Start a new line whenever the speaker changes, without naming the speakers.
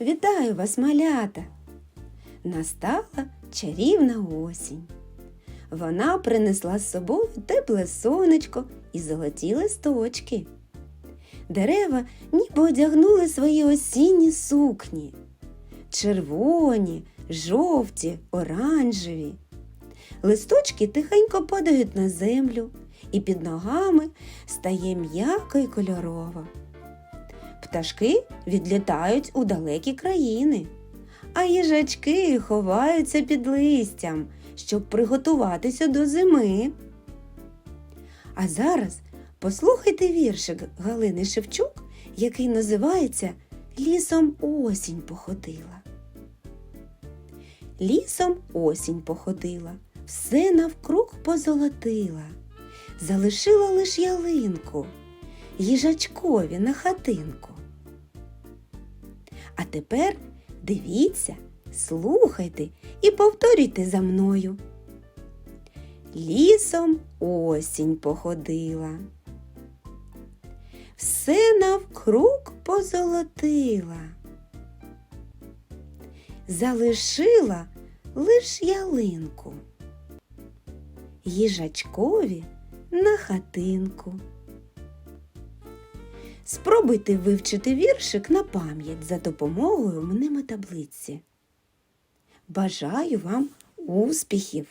Вітаю вас, малята! Настала чарівна осінь. Вона принесла з собою тепле сонечко і золоті листочки. Дерева ніби одягнули свої осінні сукні. Червоні, жовті, оранжеві. Листочки тихенько падають на землю, і під ногами стає м'яко й кольорово. Пташки відлітають у далекі країни, а їжачки ховаються під листям, щоб приготуватися до зими. А зараз послухайте віршик Галини Шевчук, який називається Лісом осінь походила. Лісом осінь походила, все навкруг позолотила, залишила лиш ялинку, їжачкові на хатинку. А тепер дивіться, слухайте і повторюйте за мною. Лісом осінь походила, все навкруг позолотила, залишила лиш ялинку, їжачкові на хатинку. Спробуйте вивчити віршик на пам'ять за допомогою мнемотаблиці. Бажаю вам успіхів!